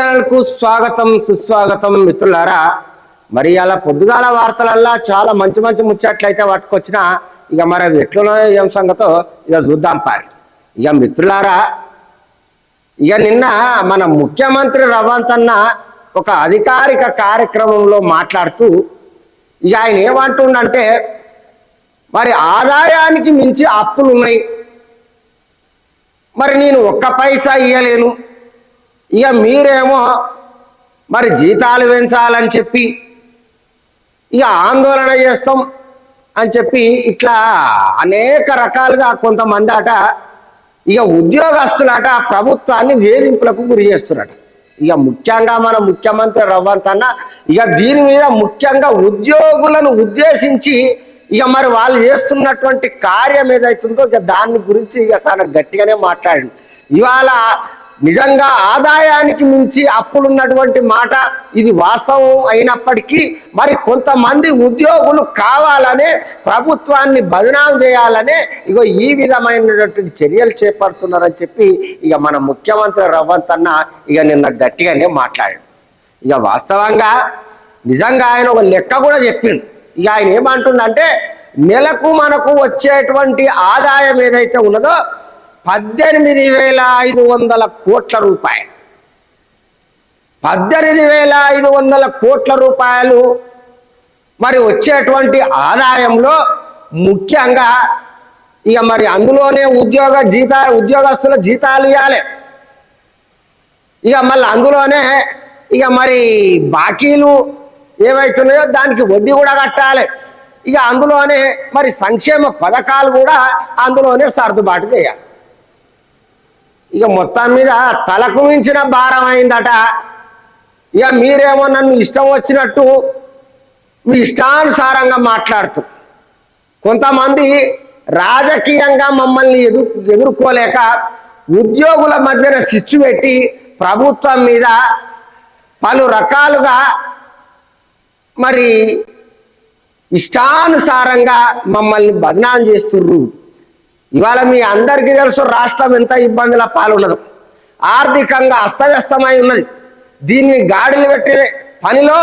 ఛానల్కు స్వాగతం సుస్వాగతం మిత్రులారా. మరి అలా పొద్దుగాల వార్తలల్లా చాలా మంచి మంచి ముచ్చట్లయితే పట్టుకొచ్చిన ఇక మరి అవి ఎట్లున్నాయో ఏం సంగతో ఇక చూద్దాం పారి. ఇక మిత్రులారా ఇక నిన్న మన ముఖ్యమంత్రి రవంత్ అన్న ఒక అధికారిక కార్యక్రమంలో మాట్లాడుతూ ఇక ఆయన ఏమంటుండంటే మరి ఆదాయానికి మించి అప్పులు ఉన్నాయి మరి నేను ఒక్క పైసా ఇయ్యలేను. ఇక మీరేమో మరి జీతాలు పెంచాలని చెప్పి ఇక ఆందోళన చేస్తాం అని చెప్పి ఇట్లా అనేక రకాలుగా కొంతమంది అట ఇక ఉద్యోగస్తులట ప్రభుత్వాన్ని వేధింపులకు గురి చేస్తున్నట. ఇక ముఖ్యంగా మన ముఖ్యమంత్రి రవ్వంత్ అన్న ఇక దీని మీద ముఖ్యంగా ఉద్యోగులను ఉద్దేశించి ఇక మరి వాళ్ళు చేస్తున్నటువంటి కార్యం ఏదైతుందో ఇక దాని గురించి ఇక చాలా గట్టిగానే మాట్లాడండి. ఇవాళ నిజంగా ఆదాయానికి మించి అప్పులున్నటువంటి మాట ఇది వాస్తవం అయినప్పటికీ మరి కొంతమంది ఉద్యోగులు కావాలనే ప్రభుత్వాన్ని బదనాం చేయాలనే ఇగో ఈ విధమైనటువంటి చర్యలు చేపడుతున్నారని చెప్పి ఇక మన ముఖ్యమంత్రి రవ్వంత్ అన్న ఇక నిన్న గట్టిగానే మాట్లాడాడు. ఇక వాస్తవంగా నిజంగా ఆయన ఒక లెక్క కూడా చెప్పిండు. ఇక ఆయన ఏమంటుండంటే నెలకు మనకు వచ్చేటువంటి ఆదాయం ఏదైతే ఉన్నదో పద్దెనిమిది వేల ఐదు వందల కోట్ల రూపాయలు. పద్దెనిమిది వేల ఐదు వందల కోట్ల రూపాయలు. మరి వచ్చేటువంటి ఆదాయంలో ముఖ్యంగా ఇక మరి అందులోనే ఉద్యోగ జీతా ఉద్యోగస్తుల జీతాలు ఇవ్వాలి. ఇక మళ్ళీ అందులోనే ఇక మరి బాకీలు ఏవైతున్నాయో దానికి వడ్డీ కూడా కట్టాలి. ఇక అందులోనే మరి సంక్షేమ పథకాలు కూడా అందులోనే సర్దుబాటు చేయాలి. ఇక మొత్తం మీద తలకు మించిన భారం అయిందట. ఇక మీరేమో నన్ను ఇష్టం వచ్చినట్టు మీ ఇష్టానుసారంగా మాట్లాడుతూ కొంతమంది రాజకీయంగా మమ్మల్ని ఎదు ఎదుర్కోలేక ఉద్యోగుల మధ్యన శిచ్చు పెట్టి ప్రభుత్వం మీద పలు రకాలుగా మరి ఇష్టానుసారంగా మమ్మల్ని బదనాం చేస్తుర్రు. ఇవాళ మీ అందరికీ తెలుసు రాష్ట్రం ఎంత ఇబ్బందుల పాలున్నదో. ఆర్థికంగా అస్తవ్యస్తమై ఉన్నది. దీన్ని గాడిలు పెట్టే పనిలో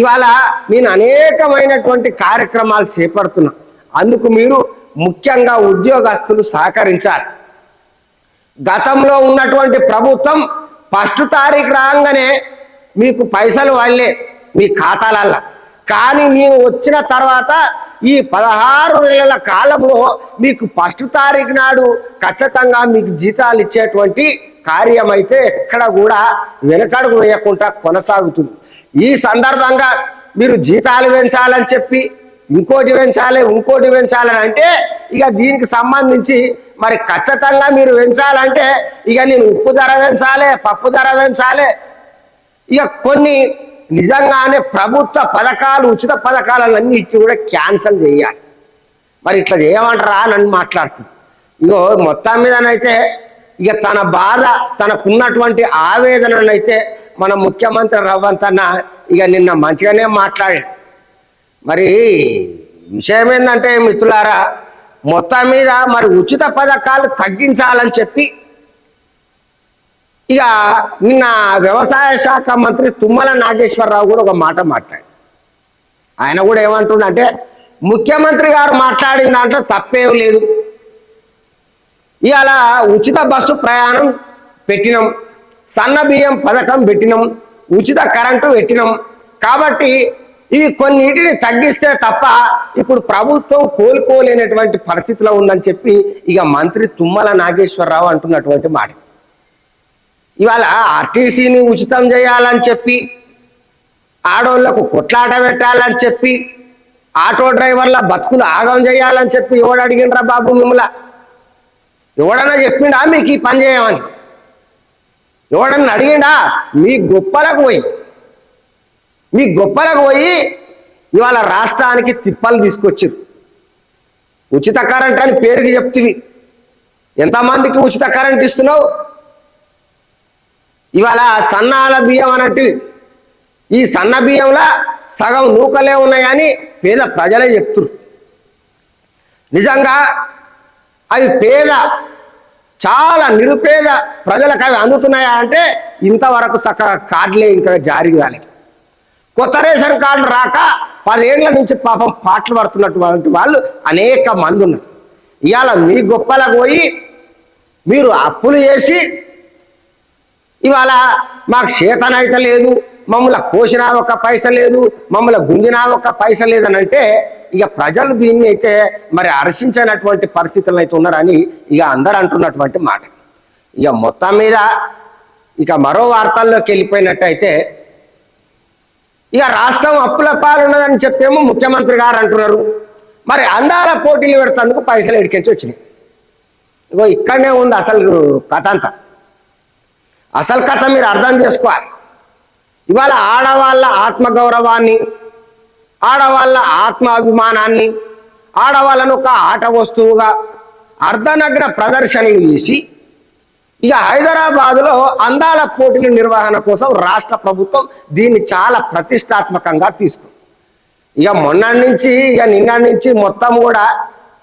ఇవాళ నేను అనేకమైనటువంటి కార్యక్రమాలు చేపడుతున్నా. అందుకు మీరు ముఖ్యంగా ఉద్యోగస్తులు సహకరించాలి. గతంలో ఉన్నటువంటి ప్రభుత్వం ఫస్ట్ తారీఖు రాగానే మీకు పైసలు వాళ్ళే మీ ఖాతాలల్లో. కానీ నేను వచ్చిన తర్వాత ఈ పదహారు నెలల కాలంలో మీకు ఫస్ట్ తారీఖు నాడు ఖచ్చితంగా మీకు జీతాలు ఇచ్చేటువంటి కార్యం అయితే ఎక్కడ కూడా వెనకడుగు వేయకుండా కొనసాగుతుంది. ఈ సందర్భంగా మీరు జీతాలు పెంచాలని చెప్పి ఇంకోటి పెంచాలి ఇంకోటి పెంచాలని అంటే ఇక దీనికి సంబంధించి మరి ఖచ్చితంగా మీరు పెంచాలంటే ఇక నేను ఉప్పు ధర పెంచాలి పప్పు ధర పెంచాలి. ఇక కొన్ని నిజంగానే ప్రభుత్వ పథకాలు ఉచిత పథకాలన్నిటి కూడా క్యాన్సిల్ చేయాలి. మరి ఇట్లా చేయమంటారా నన్ను మాట్లాడుతుంది. ఇగో మొత్తం మీదనైతే ఇక తన బాధ తనకున్నటువంటి ఆవేదననైతే మన ముఖ్యమంత్రి రవ్వంతన్న ఇక నిన్న మంచిగానే మాట్లాడాడు. మరి విషయం ఏంటంటే మిత్రులారా మొత్తం మీద మరి ఉచిత పథకాలు తగ్గించాలని చెప్పి ఇక నిన్న వ్యవసాయ శాఖ మంత్రి తుమ్మల నాగేశ్వరరావు కూడా ఒక మాట మాట్లాడు ఆయన కూడా ఏమంటుండంటే ముఖ్యమంత్రి గారు మాట్లాడిన దాంట్లో తప్పేం లేదు. ఇవాళ ఉచిత బస్సు ప్రయాణం పెట్టినాం. సన్న బియ్యం పథకం పెట్టినాం. ఉచిత కరెంటు పెట్టినాం. కాబట్టి ఇవి కొన్నిటిని తగ్గిస్తే తప్ప ఇప్పుడు ప్రభుత్వం కోలుకోలేనటువంటి పరిస్థితిలో ఉందని చెప్పి ఇక మంత్రి తుమ్మల నాగేశ్వరరావు అంటున్నటువంటి మాట ఇవాళ ఆర్టీసీని ఉచితం చేయాలని చెప్పి ఆడోళ్ళకు కొట్లాట పెట్టాలని చెప్పి ఆటో డ్రైవర్ల బతుకులు ఆగం చేయాలని చెప్పి ఎవడు అడిగిండ్రా బాబు మిమ్మల ఎవడన్నా చెప్పిండా మీకు ఈ పని చేయమని? ఎవడన్నా అడిగిండా? మీ గొప్పలకు పోయి మీ గొప్పలకు పోయి ఇవాళ రాష్ట్రానికి తిప్పలు తీసుకొచ్చారు ఉచిత కరెంట్ అని పేరుకి చెప్తివి. ఎంతమందికి ఉచిత కరెంట్ ఇస్తున్నావు? ఇవాళ సన్నాల బియ్యం అన్నట్టు. ఈ సన్న బియ్యంలో సగం నూకలే ఉన్నాయని పేద ప్రజలే చెప్తురు నిజంగా అవి పేద చాలా నిరుపేద ప్రజలకు అవి అందుతున్నాయా అంటే ఇంతవరకు చక్కగా కార్డులే ఇంకా జారీ కాలేదు కొత్త రేషన్ కార్డు రాక పదేళ్ళ నుంచి పాపం పాటలు పడుతున్నటువంటి వాళ్ళు అనేక మంది ఉన్నారు. ఇవాళ మీ గొప్పలకు పోయి మీరు అప్పులు చేసి ఇవాళ మాకు చేతనైతే లేదు మమ్మల్ని కోసినా ఒక పైస లేదు మమ్మల్ని గుంజినా ఒక పైస లేదని అంటే ఇక ప్రజలు దీన్ని అయితే మరి హర్షించినటువంటి పరిస్థితులు అయితే ఉన్నారని ఇక అందరు అంటున్నటువంటి మాట. ఇక మొత్తం మీద ఇక మరో వార్తల్లోకి వెళ్ళిపోయినట్టయితే ఇక రాష్ట్రం అప్పుల పాలున్నదని చెప్పేమో ముఖ్యమంత్రి గారు అంటున్నారు. మరి అందాల పోటీలు పెడతందుకు పైసలు ఎడికించి వచ్చినాయి. ఇగో ఇక్కడనే ఉంది అసలు కథ అంతా. అసలు కథ మీరు అర్థం చేసుకోవాలి. ఇవాళ ఆడవాళ్ళ ఆత్మగౌరవాన్ని ఆడవాళ్ళ ఆత్మాభిమానాన్ని ఆడవాళ్ళను ఒక ఆట వస్తువుగా అర్ధనగ్న ప్రదర్శనలు చేసి ఇక హైదరాబాదులో అందాల పోటీల నిర్వహణ కోసం రాష్ట్ర ప్రభుత్వం దీన్ని చాలా ప్రతిష్టాత్మకంగా తీసుకుంది. ఇక మొన్న నుంచి ఇక నిన్న నుంచి మొత్తం కూడా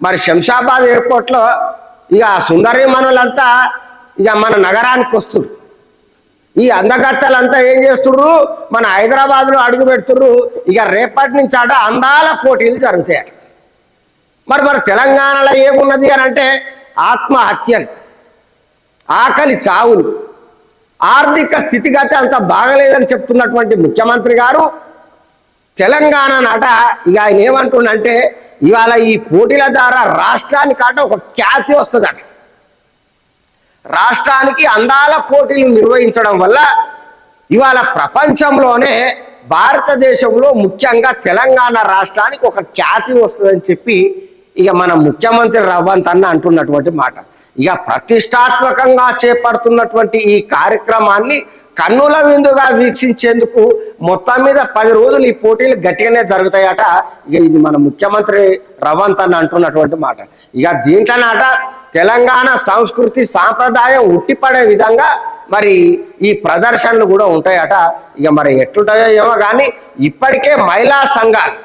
మరి శంషాబాద్ ఎయిర్పోర్ట్లో ఇక సుందరి మనులంతా ఇక మన నగరానికి వస్తున్నారు. ఈ అందగత్తలంతా ఏం చేస్తుర్రు? మన హైదరాబాద్లో అడుగు పెడుతుర్రు. ఇక రేపటి నుంచి ఆట అందాల పోటీలు జరుగుతాయి. మరి మరి తెలంగాణలో ఏమున్నది అని అంటే ఆత్మహత్యలు ఆకలి చావులు ఆర్థిక స్థితిగతి అంత బాగలేదని చెప్తున్నటువంటి ముఖ్యమంత్రి గారు తెలంగాణ నాట ఇక ఆయన ఏమంటుండంటే ఇవాళ ఈ పోటీల ద్వారా రాష్ట్రానికాట ఒక ఖ్యాతి వస్తుందట. రాష్ట్రానికి అందాల పోటీలు నిర్వహించడం వల్ల ఇవాళ ప్రపంచంలోనే భారతదేశంలో ముఖ్యంగా తెలంగాణ రాష్ట్రానికి ఒక ఖ్యాతి వస్తుందని చెప్పి ఇక మన ముఖ్యమంత్రి రవ్వంత్ అన్న అంటున్నటువంటి మాట. ఇక ప్రతిష్టాత్మకంగా చేపడుతున్నటువంటి ఈ కార్యక్రమాన్ని కన్నుల విందుగా వీక్షించేందుకు మొత్తం మీద పది రోజులు ఈ పోటీలు గట్టిగానే జరుగుతాయట. ఇక ఇది మన ముఖ్యమంత్రి రవంత్ అని అంటున్నటువంటి మాట. ఇక దీంట్లోనట తెలంగాణ సంస్కృతి సాంప్రదాయం ఉట్టిపడే విధంగా మరి ఈ ప్రదర్శనలు కూడా ఉంటాయట. ఇక మరి ఎట్లుంటాయో ఏమో కానీ ఇప్పటికే మహిళా సంఘాలు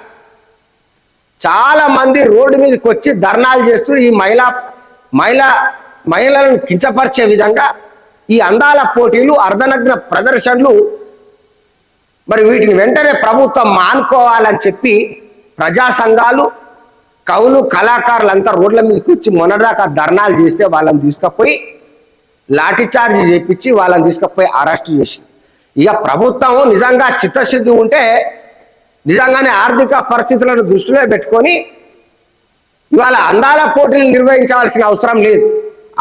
చాలా మంది రోడ్డు మీదకి వచ్చి ధర్నాలు చేస్తూ ఈ మహిళా మహిళా మహిళలను కించపరిచే విధంగా ఈ అందాల పోటీలు అర్ధనగ్న ప్రదర్శనలు మరి వీటిని వెంటనే ప్రభుత్వం మానుకోవాలని చెప్పి ప్రజా సంఘాలు కవులు కళాకారులంతా రోడ్ల మీదకి వచ్చి మొన్నటిదాకా ధర్నాలు చేస్తే వాళ్ళని తీసుకుపోయి లాఠీచార్జ్ చేపించి వాళ్ళని తీసుకుపోయి అరెస్ట్ చేసింది ఇక ప్రభుత్వం నిజంగా చిత్తశుద్ధి ఉంటే నిజంగానే ఆర్థిక పరిస్థితులను దృష్టిలో పెట్టుకొని ఇవాళ అందాల పోటీలు నిర్వహించాల్సిన అవసరం లేదు.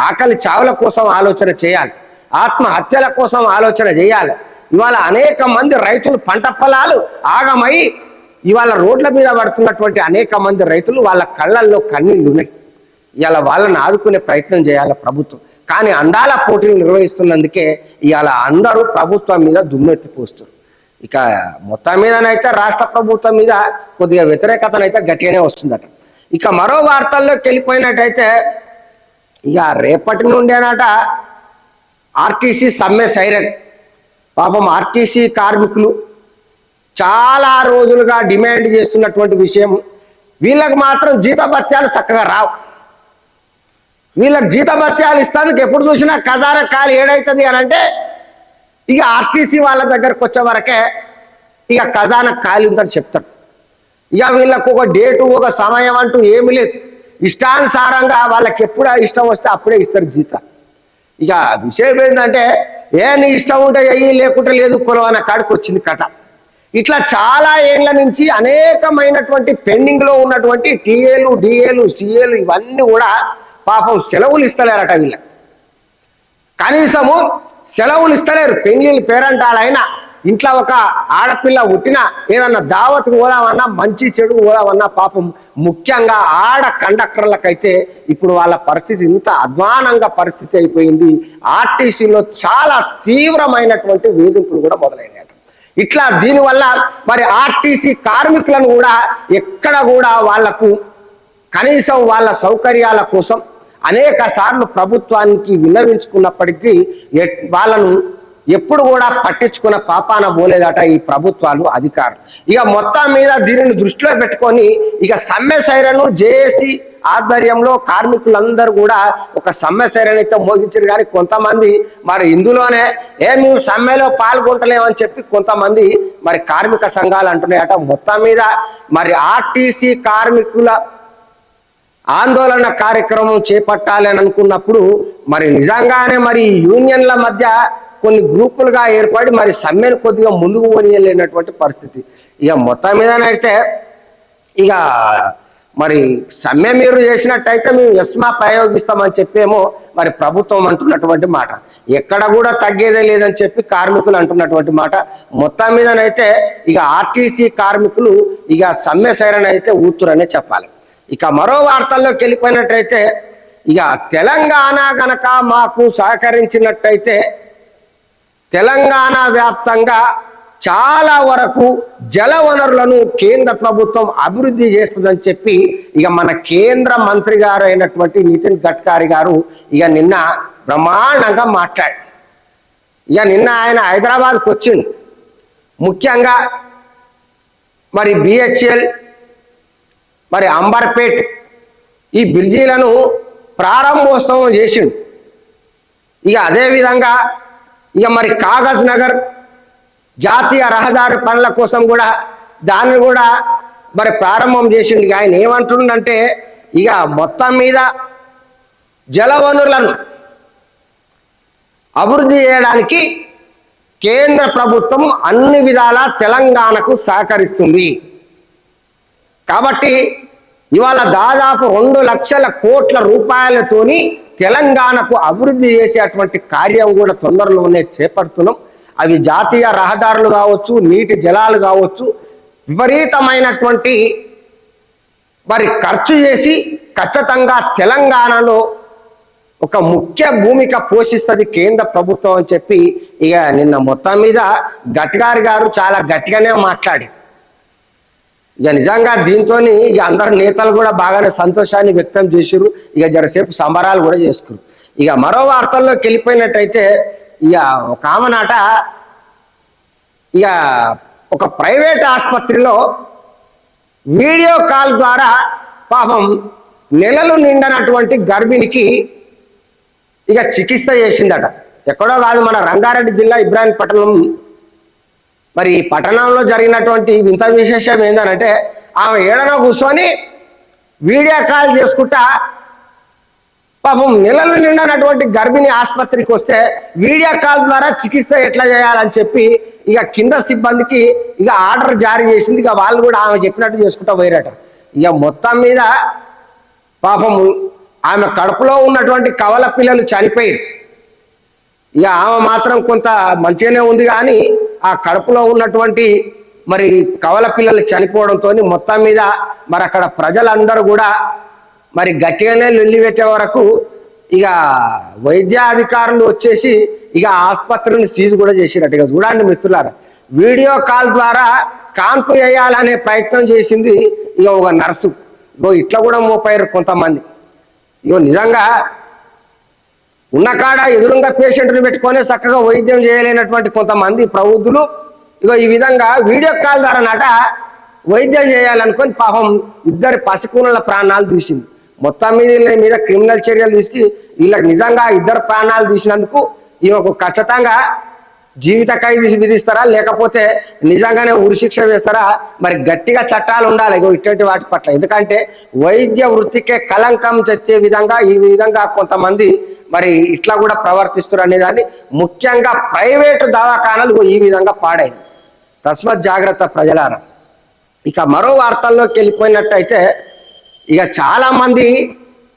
ఆకలి చావుల కోసం ఆలోచన చేయాలి. ఆత్మహత్యల కోసం ఆలోచన చేయాలి. ఇవాళ అనేక మంది రైతులు పంట పొలాలు ఆగమై ఇవాళ రోడ్ల మీద పడుతున్నటువంటి అనేక మంది రైతులు వాళ్ళ కళ్ళల్లో కన్నీళ్ళు ఉన్నాయి. ఇవాళ వాళ్ళని ఆదుకునే ప్రయత్నం చేయాలి ప్రభుత్వం. కానీ అందాల పోటీలు నిర్వహిస్తున్నందుకే ఇవాళ అందరూ ప్రభుత్వం మీద దుమ్మెత్తిపోస్తారు ఇక మొత్తం మీదనైతే రాష్ట్ర ప్రభుత్వం మీద కొద్దిగా వ్యతిరేకతనైతే గట్టిగానే వస్తుందట. ఇక మరో వార్తల్లోకి వెళ్ళిపోయినట్టయితే ఇక రేపటి నుండేనట ఆర్టీసీ సమ్మె సైరన్. పాపం ఆర్టీసీ కార్మికులు చాలా రోజులుగా డిమాండ్ చేస్తున్నటువంటి విషయం. వీళ్ళకి మాత్రం జీతభత్యాలు చక్కగా రావు. వీళ్ళకి జీతభత్యాలు ఇస్తానికి ఎప్పుడు చూసినా ఖజానా ఖాళీ ఏడైతుంది అని అంటే ఇక ఆర్టీసీ వాళ్ళ దగ్గరకు వచ్చే వరకే ఇక ఖజానా ఖాళీ ఉందని చెప్తాడు ఇక వీళ్ళకు ఒక డేటు ఒక సమయం అంటూ ఏమి లేదు. ఇష్టానుసారంగా వాళ్ళకి ఎప్పుడు ఇష్టం వస్తే అప్పుడే ఇస్తారు జీతాలు ఇక విషయం ఏంటంటే ఏ నీ ఇష్టం ఉంటే అయ్యి లేకుంటే లేదు కొలవన్న కాడికి వచ్చింది కథ. ఇట్లా చాలా ఏళ్ళ నుంచి అనేకమైనటువంటి పెండింగ్లో ఉన్నటువంటి టీఏలు డిఏలు సిఏలు ఇవన్నీ కూడా పాపం సెలవులు ఇస్తలేరట వీళ్ళకి. కనీసము సెలవులు ఇస్తలేరు. పెళ్ళి పేరంటాలైనా ఇంట్లో ఒక ఆడపిల్ల పుట్టినా ఏదన్నా దావత్కు పోదామన్నా మంచి చెడు పోదామన్నా పాపం ముఖ్యంగా ఆడ కండక్టర్లకైతే ఇప్పుడు వాళ్ళ పరిస్థితి ఇంత అధ్వానంగా పరిస్థితి అయిపోయింది. ఆర్టీసీలో చాలా తీవ్రమైనటువంటి వేధింపులు కూడా మొదలైనాయి. ఇట్లా దీనివల్ల మరి ఆర్టీసీ కార్మికులను కూడా ఎక్కడ కూడా వాళ్ళకు కనీసం వాళ్ళ సౌకర్యాల కోసం అనేక సార్లు ప్రభుత్వానికి విన్నవించుకున్నప్పటికీ వాళ్ళను ఎప్పుడు కూడా పట్టించుకున్న పాపాన పోలేదట ఈ ప్రభుత్వాలు అధికారులు. ఇక మొత్తం మీద దీనిని దృష్టిలో పెట్టుకొని ఇక సమ్మె సైరను జేఏసీ ఆధ్వర్యంలో కార్మికులందరూ కూడా ఒక సమ్మె సరైనైతే మోగించారు. కానీ కొంతమంది మరి ఇందులోనే ఏ మేము సమ్మెలో పాల్గొంటలేమని చెప్పి కొంతమంది మరి కార్మిక సంఘాలు అంటున్నాయట. మొత్తం మీద మరి ఆర్టీసీ కార్మికుల ఆందోళన కార్యక్రమం చేపట్టాలి అని అనుకున్నప్పుడు మరి నిజంగానే మరి యూనియన్ల మధ్య కొన్ని గ్రూపులుగా ఏర్పడి మరి సమ్మెను కొద్దిగా ముందుకు పోనీయలేనటువంటి పరిస్థితి. ఇక మొత్తం మీదనైతే ఇక మరి సమ్మె మీరు చేసినట్టయితే మేము ఎస్మా ప్రయోగిస్తామని చెప్పేమో మరి ప్రభుత్వం అంటున్నటువంటి మాట. ఎక్కడ కూడా తగ్గేదే లేదని చెప్పి కార్మికులు అంటున్నటువంటి మాట. మొత్తం మీదనైతే ఇక ఆర్టీసీ కార్మికులు ఇక సమ్మె సైరన్ అయితే ఊతురనే చెప్పాలి. ఇక మరో వార్తల్లోకి వెళ్ళిపోయినట్టయితే ఇక తెలంగాణ గనక మాకు సహకరించినట్టయితే తెలంగాణ వ్యాప్తంగా చాలా వరకు జల వనరులను కేంద్ర ప్రభుత్వం అభివృద్ధి చేస్తుందని చెప్పి ఇక మన కేంద్ర మంత్రి గారు అయినటువంటి నితిన్ గడ్కరీ గారు ఇక నిన్న బ్రహ్మాండంగా మాట్లాడు ఇక నిన్న ఆయన హైదరాబాద్కి వచ్చిండు. ముఖ్యంగా మరి బిహెచ్ఎల్ మరి అంబర్పేట్ ఈ బ్రిడ్జీలను ప్రారంభోత్సవం చేసిండు. ఇక అదేవిధంగా ఇక మరి కాగజ్ నగర్ జాతీయ రహదారి పనుల కోసం కూడా దాన్ని కూడా మరి ప్రారంభం చేసిండు. ఆయన ఏమంటుండంటే ఇక మొత్తం మీద జల వనరులను అభివృద్ధి చేయడానికి కేంద్ర ప్రభుత్వం అన్ని విధాల తెలంగాణకు సహకరిస్తుంది. కాబట్టి ఇవాళ దాదాపు రెండు లక్షల కోట్ల రూపాయలతోని తెలంగాణకు అభివృద్ధి చేసేటువంటి కార్యం కూడా తొందరలోనే చేపడుతున్నాం. అవి జాతీయ రహదారులు కావచ్చు నీటి జలాలు కావచ్చు విపరీతమైనటువంటి మరి ఖర్చు చేసి ఖచ్చితంగా తెలంగాణలో ఒక ముఖ్య భూమిక పోషిస్తుంది కేంద్ర ప్రభుత్వం అని చెప్పి ఇక నిన్న మొత్తం మీద గట్గారి గారు చాలా గట్టిగానే మాట్లాడి ఇక నిజంగా దీంతో ఇక అందరు నేతలు కూడా బాగానే సంతోషాన్ని వ్యక్తం చేసిరు ఇక జరసేపు సంబరాలు కూడా చేసుకురు ఇక మరో వార్తల్లోకి వెళ్ళిపోయినట్టయితే ఇక ఒక ఆమెనాట ఇక ఒక ప్రైవేట్ ఆసుపత్రిలో వీడియో కాల్ ద్వారా పాపం నెలలు నిండనటువంటి గర్భిణికి ఇక చికిత్స చేసిందట. ఎక్కడో కాదు మన రంగారెడ్డి జిల్లా ఇబ్రాహీంపట్నం మరి ఈ పట్టణంలో జరిగినటువంటి వింత విశేషం ఏంటంటే ఆమె ఏడనో కూర్చొని వీడియో కాల్ చేసుకుంటా పాపం నెలలు నిండినటువంటి గర్భిణి ఆసుపత్రికి వస్తే వీడియో కాల్ ద్వారా చికిత్స ఎట్లా చేయాలని చెప్పి ఇక కింద సిబ్బందికి ఇక ఆర్డర్ జారీ చేసింది. ఇక వాళ్ళు కూడా ఆమె చెప్పినట్టు చేసుకుంటా పోయారట. ఇక మొత్తం మీద పాపం ఆమె కడుపులో ఉన్నటువంటి కవల పిల్లలు చనిపోయారు ఇక ఆమె మాత్రం కొంత మంచిగానే ఉంది కానీ ఆ కడుపులో ఉన్నటువంటి మరి కవల పిల్లలు చనిపోవడంతో మొత్తం మీద మరి అక్కడ ప్రజలందరూ కూడా మరి గట్టిగానే లొల్లి పెట్టే వరకు ఇక వైద్య అధికారులు వచ్చేసి ఇక ఆసుపత్రిని సీజ్ కూడా చేసినట్టు ఇక చూడండి మిత్రులారా. వీడియో కాల్ ద్వారా కాన్పు వేయాలనే ప్రయత్నం చేసింది ఇక ఒక నర్సు. ఇగో ఇట్లా కూడా మోపారు కొంతమంది. ఇగో నిజంగా ఉన్న కాడ ఎదురుగా పేషెంట్ని పెట్టుకొని చక్కగా వైద్యం చేయలేనటువంటి కొంతమంది ప్రవృద్ధులు ఇగో ఈ విధంగా వీడియో కాల్ ద్వారా నట వైద్యం చేయాలనుకొని పాపం ఇద్దరి పసికూనుల ప్రాణాలు తీసింది. మొత్తం మీద వీళ్ళ మీద క్రిమినల్ చర్యలు తీసుకు వీళ్ళకి నిజంగా ఇద్దరు ప్రాణాలు తీసినందుకు ఈమెకు ఖచ్చితంగా జీవిత ఖైదు విధిస్తారా లేకపోతే నిజంగానే ఉరిశిక్ష వేస్తారా? మరి గట్టిగా చట్టాలు ఉండాలి ఇగో ఇటువంటి వాటి పట్ల. ఎందుకంటే వైద్య వృత్తికే కలంకం తెచ్చే విధంగా ఈ విధంగా కొంతమంది మరి ఇట్లా కూడా ప్రవర్తిస్తారు అనేదాన్ని ముఖ్యంగా ప్రైవేటు దవాఖానాలు ఈ విధంగా పాడైంది. తస్మత్ జాగ్రత్త ప్రజలారా. ఇక మరో వార్తల్లోకి వెళ్ళిపోయినట్టయితే ఇక చాలా మంది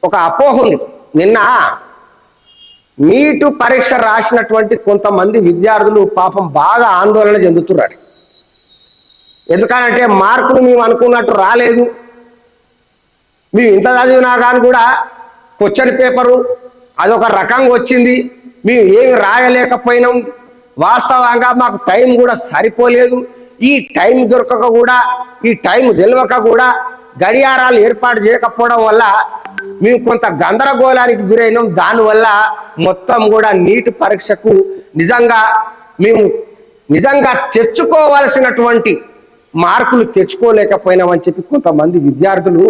ఒక అపోహ ఉంది. నిన్న నీటు పరీక్ష రాసినటువంటి కొంతమంది విద్యార్థులు పాపం బాగా ఆందోళన చెందుతున్నారు. ఎందుకనంటే మార్కులు మేము అనుకున్నట్టు రాలేదు. మేము ఇంత చదివినా కానీ కూడా క్వశ్చన్ పేపరు అదొక రకంగా వచ్చింది. మేము ఏమి రాయలేకపోయినాం. వాస్తవంగా మాకు టైం కూడా సరిపోలేదు. ఈ టైం దొరకక కూడా ఈ టైం తెలియక కూడా గడియారాలు ఏర్పాటు చేయకపోవడం వల్ల మేము కొంత గందరగోళానికి గురైనాం. దానివల్ల మొత్తం కూడా నీటి పరీక్షకు నిజంగా మేము నిజంగా తెచ్చుకోవాల్సినటువంటి మార్కులు తెచ్చుకోలేకపోయినామని చెప్పి కొంతమంది విద్యార్థులు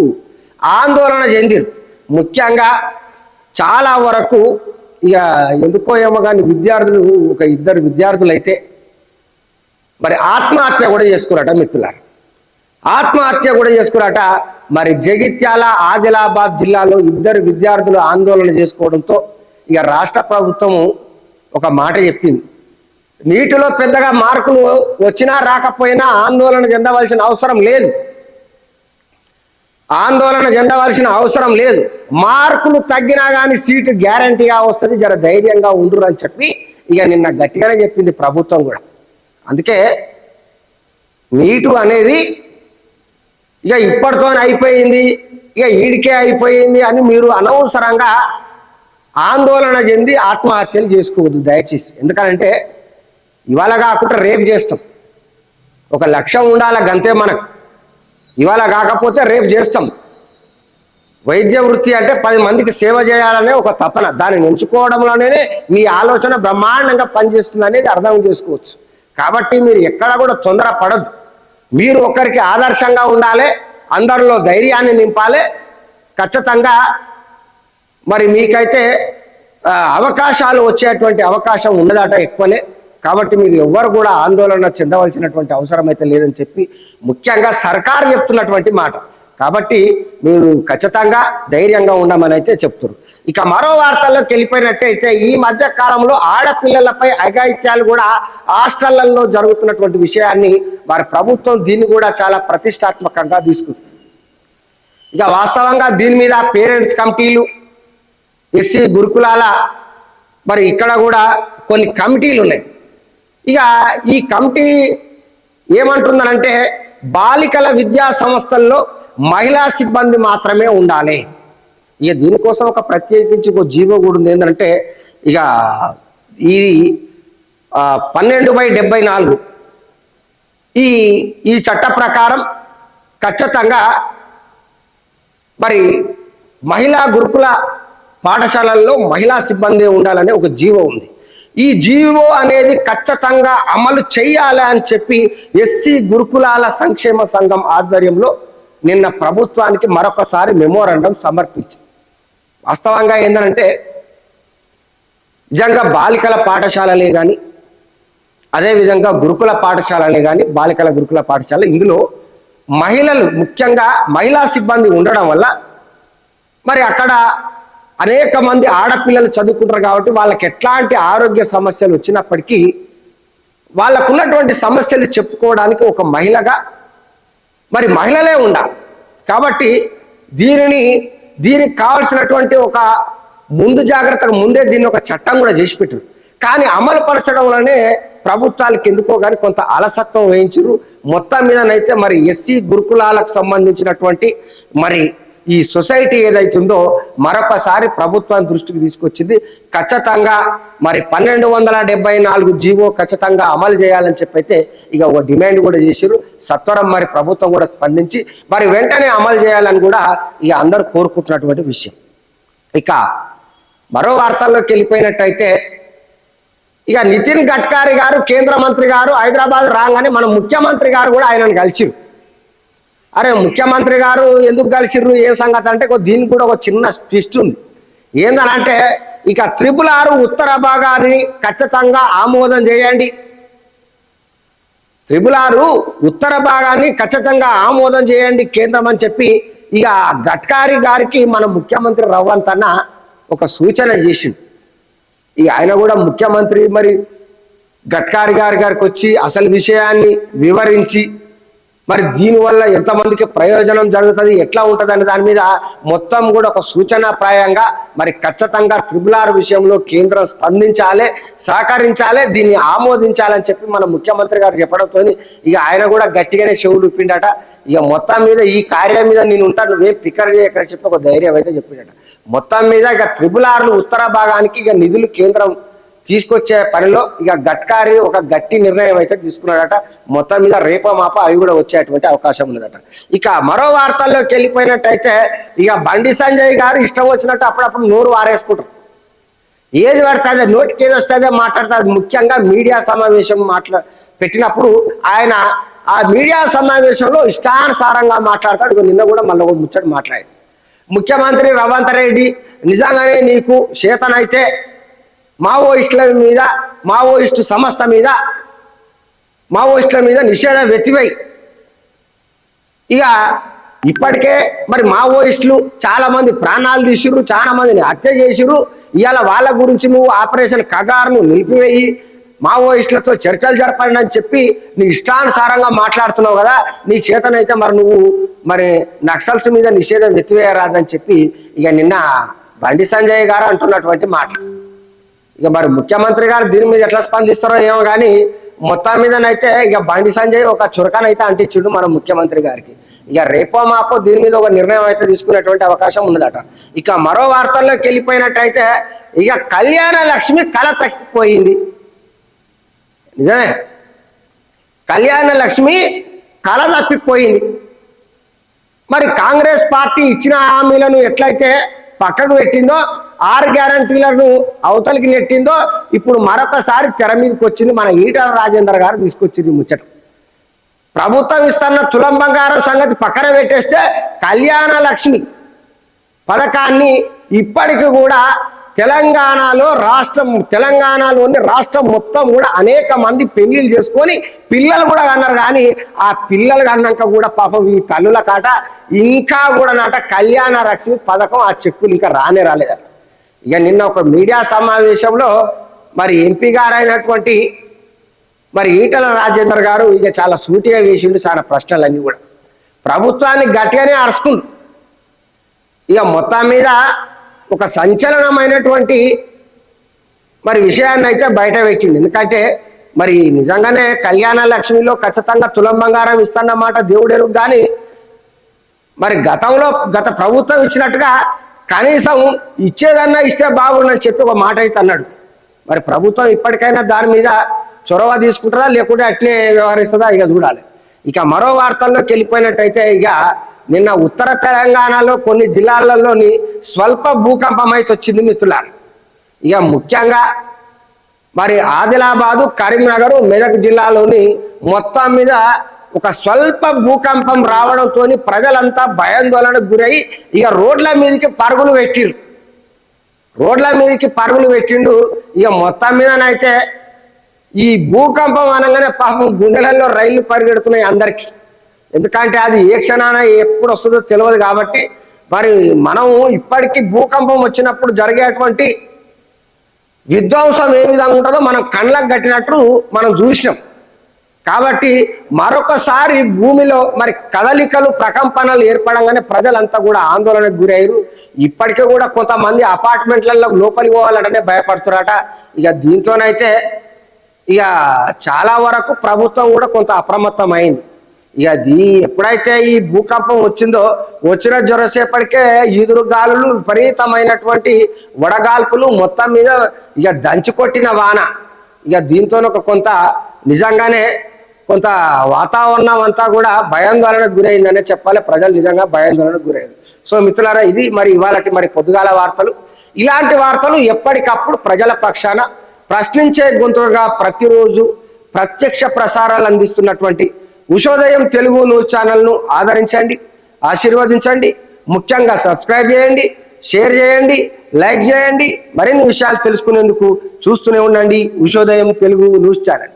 ఆందోళన చెందిరు ముఖ్యంగా చాలా వరకు ఇక ఎందుకో ఏమో కానీ విద్యార్థులు ఒక ఇద్దరు విద్యార్థులు అయితే మరి ఆత్మహత్య కూడా చేసుకురట మిత్రులారు. ఆత్మహత్య కూడా చేసుకురట మరి జగిత్యాల ఆదిలాబాద్ జిల్లాలో ఇద్దరు విద్యార్థులు ఆందోళన చేసుకోవడంతో ఇక రాష్ట్ర ప్రభుత్వము ఒక మాట చెప్పింది. నీటిలో పెద్దగా మార్కులు వచ్చినా రాకపోయినా ఆందోళన చెందవలసిన అవసరం లేదు. ఆందోళన చెందవలసిన అవసరం లేదు. మార్కులు తగ్గినా కానీ సీటు గ్యారంటీగా వస్తుంది జర ధైర్యంగా ఉండురు అని చెప్పి ఇక నిన్న గట్టిగానే చెప్పింది ప్రభుత్వం కూడా. అందుకే నీటు అనేది ఇక ఇప్పటితోనే అయిపోయింది ఇక ఈడికే అయిపోయింది అని మీరు అనవసరంగా ఆందోళన చెంది ఆత్మహత్యలు చేసుకోవద్దు దయచేసి. ఎందుకంటే ఇవాళ కాకుండా రేపు చేస్తాం. ఒక లక్ష్యం ఉండాలి గంతే మనకు. ఇవాళ కాకపోతే రేపు చేస్తాం. వైద్య వృత్తి అంటే పది మందికి సేవ చేయాలనే ఒక తపన. దాన్ని ఎంచుకోవడంలోనే మీ ఆలోచన బ్రహ్మాండంగా పనిచేస్తుంది అనేది అర్థం చేసుకోవచ్చు. కాబట్టి మీరు ఎక్కడ కూడా తొందర పడద్దు మీరు ఒకరికి ఆదర్శంగా ఉండాలి అందరిలో ధైర్యాన్ని నింపాలి ఖచ్చితంగా మరి మీకైతే అవకాశాలు వచ్చేటువంటి అవకాశం ఉన్నదట ఎక్కువనే. కాబట్టి మీరు ఎవ్వరు కూడా ఆందోళన చెందవలసినటువంటి అవసరం అయితే లేదని చెప్పి ముఖ్యంగా సర్కారు చెప్తున్నటువంటి మాట. కాబట్టి మీరు ఖచ్చితంగా ధైర్యంగా ఉండమని అయితే చెప్తున్నారు ఇక మరో వార్తల్లోకి వెళ్ళిపోయినట్టయితే ఈ మధ్య కాలంలో ఆడపిల్లలపై అఘాయిత్యాలు కూడా హాస్టళ్ళలో జరుగుతున్నటువంటి విషయాన్ని వారి ప్రభుత్వం దీన్ని కూడా చాలా ప్రతిష్టాత్మకంగా తీసుకుంది. ఇక వాస్తవంగా దీని మీద పేరెంట్స్ కమిటీలు ఎస్సీ గురుకులాల మరి ఇక్కడ కూడా కొన్ని కమిటీలు ఉన్నాయి. ఇక ఈ కమిటీ ఏమంటుందనంటే బాలికల విద్యా సంస్థల్లో మహిళా సిబ్బంది మాత్రమే ఉండాలి. ఇక దీనికోసం ఒక ప్రత్యేకించి ఒక జీవో కూడా ఉంది. ఏంటంటే ఇక ఈ పన్నెండు బై డెబ్బై నాలుగు ఈ ఈ చట్ట ప్రకారం ఖచ్చితంగా మరి మహిళా గురుకుల పాఠశాలల్లో మహిళా సిబ్బంది ఉండాలనే ఒక జీవో ఉంది. ఈ జీవో అనేది ఖచ్చితంగా అమలు చేయాలి అని చెప్పి ఎస్సీ గురుకులాల సంక్షేమ సంఘం ఆధ్వర్యంలో నిన్న ప్రభుత్వానికి మరొకసారి మెమోరాండం సమర్పించింది. వాస్తవంగా ఏంటంటే నిజంగా బాలికల పాఠశాలలే కానీ అదేవిధంగా గురుకుల పాఠశాలలే కానీ బాలికల గురుకుల పాఠశాల ఇందులో మహిళలు ముఖ్యంగా మహిళా సిబ్బంది ఉండడం వల్ల మరి అక్కడ అనేక మంది ఆడపిల్లలు చదువుకుంటారు కాబట్టి వాళ్ళకి ఎట్లాంటి ఆరోగ్య సమస్యలు వచ్చినప్పటికీ వాళ్ళకున్నటువంటి సమస్యలు చెప్పుకోవడానికి ఒక మహిళగా మరి మహిళలే ఉండాలి. కాబట్టి దీనిని దీనికి కావాల్సినటువంటి ఒక ముందు జాగ్రత్తగా ముందే దీన్ని ఒక చట్టం కూడా చేసి పెట్టారు కానీ అమలు పరచడం వల్లనే ప్రభుత్వాలకు ఎందుకో కానీ కొంత అలసత్వం వహించారు మొత్తం మీదనైతే మరి ఎస్సీ గురుకులాలకు సంబంధించినటువంటి మరి ఈ సొసైటీ ఏదైతుందో మరొకసారి ప్రభుత్వం దృష్టికి తీసుకొచ్చింది ఖచ్చితంగా మరి పన్నెండు వందల డెబ్బై నాలుగు జీవో ఖచ్చితంగా అమలు చేయాలని చెప్పైతే ఇక ఒక డిమాండ్ కూడా చేశారు సత్వరం మరి ప్రభుత్వం కూడా స్పందించి మరి వెంటనే అమలు చేయాలని కూడా ఇక అందరూ కోరుకుంటున్నటువంటి విషయం. ఇక మరో వార్తల్లోకి వెళ్ళిపోయినట్టయితే ఇక నితిన్ గడ్కరీ గారు కేంద్ర మంత్రి గారు హైదరాబాద్ రాగానే మన ముఖ్యమంత్రి గారు కూడా ఆయనను కలిసిరు అరే ముఖ్యమంత్రి గారు ఎందుకు కలిసిర్రు? ఏం సంగతి అంటే దీనికి కూడా ఒక చిన్న ట్విస్ట్ ఉంది. ఏందనంటే ఇక త్రిపుల్ ఆరు ఉత్తర భాగాన్ని ఖచ్చితంగా ఆమోదం చేయండి. త్రిపుల్ ఆరు ఉత్తర భాగాన్ని ఖచ్చితంగా ఆమోదం చేయండి కేంద్రం అని చెప్పి ఇక గట్కారి గారికి మన ముఖ్యమంత్రి రవ్వంత్ అన్న ఒక సూచన చేసిండు. ఇక ఆయన కూడా ముఖ్యమంత్రి మరి గట్కారి గారి గారికి వచ్చి అసలు విషయాన్ని వివరించి మరి దీనివల్ల ఎంతమందికి ప్రయోజనం జరుగుతుంది? ఎట్లా ఉంటుంది అనే దాని మీద మొత్తం కూడా ఒక సూచన ప్రాయంగా మరి ఖచ్చితంగా త్రిబుల్ ఆర్ విషయంలో కేంద్రం స్పందించాలి సహకరించాలి దీన్ని ఆమోదించాలని చెప్పి మన ముఖ్యమంత్రి గారు చెప్పడంతో ఇక ఆయన కూడా గట్టిగానే చెవులు ఉప్పిండట ఇక మొత్తం మీద ఈ కార్యం మీద నేను ఉంటాను నువ్వే పికర్ చేయకని చెప్పి ఒక ధైర్యం అయితే చెప్పిండట. మొత్తం మీద ఇక త్రిబుల్ ఆర్లు ఉత్తర భాగానికి ఇక నిధులు కేంద్రం తీసుకొచ్చే పనిలో ఇక గట్కారి ఒక గట్టి నిర్ణయం అయితే తీసుకున్నాడట. మొత్తం మీద రేపో మాప అవి కూడా వచ్చేటువంటి అవకాశం ఉన్నదట. ఇక మరో వార్తల్లోకి వెళ్ళిపోయినట్టయితే ఇక బండి సంజయ్ గారు ఇష్టం వచ్చినట్టు అప్పుడప్పుడు నోరు వారేసుకుంటారు. ఏది పడుతుంది? నోటికి ఏది వస్తుందో మాట్లాడతారు. ముఖ్యంగా మీడియా సమావేశం మాట్లా పెట్టినప్పుడు ఆయన ఆ మీడియా సమావేశంలో ఇష్టానుసారంగా మాట్లాడతాడు. నిన్న కూడా మళ్ళీ ఒక ముచ్చట మాట్లాడాడు. ముఖ్యమంత్రి రవంత్ రెడ్డి నిజంగానే నీకు చేతనైతే మావోయిస్టుల మీద మావోయిస్టు సంస్థ మీద మావోయిస్టుల మీద నిషేధం వెతివై. ఇక ఇప్పటికే మరి మావోయిస్టులు చాలామంది ప్రాణాలు తీసిర్రు చాలా మందిని హత్య చేసిర్రు. ఇవాళ వాళ్ళ గురించి నువ్వు ఆపరేషన్ కగారును నిలిపివేయి మావోయిస్టులతో చర్చలు జరపండి అని చెప్పి నీ ఇష్టానుసారంగా మాట్లాడుతున్నావు కదా నీ చేతనైతే మరి నువ్వు మరి నక్సల్స్ మీద నిషేధం ఎత్తివేయరాదని చెప్పి ఇక నిన్న బండి సంజయ్ గారు అంటున్నటువంటి మాటలు. ఇక మరి ముఖ్యమంత్రి గారు దీని మీద ఎట్లా స్పందిస్తారో ఏమో కానీ మొత్తం మీదనైతే ఇక బండి సంజయ్ ఒక చురకానైతే అంటించుడు మన ముఖ్యమంత్రి గారికి. ఇక రేపో మాపో దీని మీద ఒక నిర్ణయం అయితే తీసుకునేటువంటి అవకాశం ఉన్నదట. ఇక మరో వార్తల్లోకి వెళ్ళిపోయినట్టయితే ఇక కళ్యాణ లక్ష్మి కళ తక్కిపోయింది. నిజమే? కళ్యాణ లక్ష్మి కళ తప్పిపోయింది. మరి కాంగ్రెస్ పార్టీ ఇచ్చిన హామీలను ఎట్లయితే పక్కకు పెట్టిందో ఆరు గ్యారంటీలను అవతలికి నెట్టిందో ఇప్పుడు మరొకసారి తెర మీదకి వచ్చింది మన ఈటల రాజేందర్ గారు తీసుకొచ్చింది ముచ్చట. ప్రభుత్వం ఇస్తున్న తులం బంగారం సంగతి పక్కన పెట్టేస్తే కళ్యాణ లక్ష్మి పథకాన్ని ఇప్పటికి కూడా తెలంగాణలో రాష్ట్రం తెలంగాణలోని రాష్ట్రం మొత్తం కూడా అనేక మంది పెళ్ళిళ్ళు చేసుకొని పిల్లలు కూడా కన్నారు కానీ ఆ పిల్లలు కన్నాక కూడా పాపం ఈ తల్లుల కాట ఇంకా కూడా నాట కళ్యాణ లక్ష్మి పథకం ఆ చెక్కులు ఇంకా రానే రాలేదట. ఇక నిన్న ఒక మీడియా సమావేశంలో మరి ఎంపీ గారు అయినటువంటి మరి ఈటల రాజేందర్ గారు ఇక చాలా సూటిగా వేసిండు చాలా ప్రశ్నలన్నీ కూడా. ప్రభుత్వాన్ని గట్టిగానే అరుచుకుండు ఇక మొత్తం మీద ఒక సంచలనమైనటువంటి మరి విషయాన్ని అయితే బయట పెట్టిండు. ఎందుకంటే మరి నిజంగానే కళ్యాణ లక్ష్మిలో ఖచ్చితంగా తులం బంగారం ఇస్తున్నమాట దేవుడెరు కానీ మరి గతంలో గత ప్రభుత్వం ఇచ్చినట్టుగా కనీసం ఇచ్చేదన్నా ఇస్తే బాగుండని చెప్పి ఒక మాట అయితే అన్నాడు. మరి ప్రభుత్వం ఇప్పటికైనా దాని మీద చొరవ తీసుకుంటుందా? లేకుంటే అట్లే వ్యవహరిస్తుందా? ఇక చూడాలి. ఇక మరో వార్తల్లోకి వెళ్ళిపోయినట్టయితే ఇక నిన్న ఉత్తర తెలంగాణలో కొన్ని జిల్లాలలోని స్వల్ప భూకంపం అయితే వచ్చింది మిత్రులారు. ఇక ముఖ్యంగా మరి ఆదిలాబాదు కరీంనగర్ మెదక్ జిల్లాలోని మొత్తం మీద ఒక స్వల్ప భూకంపం రావడంతో ప్రజలంతా భయాందోళనకు గురై ఇక రోడ్ల మీదకి పరుగులు పెట్టిరు రోడ్ల మీదకి పరుగులు పెట్టిండు. ఇక మొత్తం మీదనైతే ఈ భూకంపం అనగానే పాపం గుండెలలో రైళ్ళు పరిగెడుతున్నాయి అందరికీ. ఎందుకంటే అది ఏ క్షణాన ఎప్పుడు వస్తుందో తెలియదు కాబట్టి మరి మనం ఇప్పటికీ భూకంపం వచ్చినప్పుడు జరిగేటువంటి విధ్వంసం ఏ విధంగా ఉంటుందో మనం కళ్ళకు కట్టినట్టు మనం చూసినాం. కాబట్టి మరొకసారి భూమిలో మరి కదలికలు ప్రకంపనలు ఏర్పడంగానే ప్రజలంతా కూడా ఆందోళనకు గురయ్యారు. ఇప్పటికే కూడా కొంతమంది అపార్ట్మెంట్లలో లోపలికి పోవాలంటేనే భయపడుతున్నారట. ఇక దీంతోనైతే ఇక చాలా వరకు ప్రభుత్వం కూడా కొంత అప్రమత్తం అయింది ఇక దీ ఎప్పుడైతే ఈ భూకంపం వచ్చిందో వచ్చిన జ్వరసేపటికే ఈదురు గాలులు విపరీతమైనటువంటి వడగాల్పులు మొత్తం మీద ఇక దంచి కొట్టిన వాన. ఇక దీంతో ఒక కొంత నిజంగానే కొంత వాతావరణం అంతా కూడా భయాందోళనకు గురైందనే చెప్పాలి. ప్రజలు నిజంగా భయాందోళనకు గురైంది. సో మిత్రులారా ఇది మరి ఇవాళటి మరి పొద్దుగాల వార్తలు. ఇలాంటి వార్తలు ఎప్పటికప్పుడు ప్రజల పక్షాన ప్రశ్నించే గొంతుగా ప్రతిరోజు ప్రత్యక్ష ప్రసారాలు అందిస్తున్నటువంటి ఉషోదయం తెలుగు న్యూస్ ఛానల్ను ఆదరించండి ఆశీర్వదించండి ముఖ్యంగా సబ్స్క్రైబ్ చేయండి షేర్ చేయండి లైక్ చేయండి. మరిన్ని విషయాలు తెలుసుకునేందుకు చూస్తూనే ఉండండి ఉషోదయం తెలుగు న్యూస్ ఛానల్.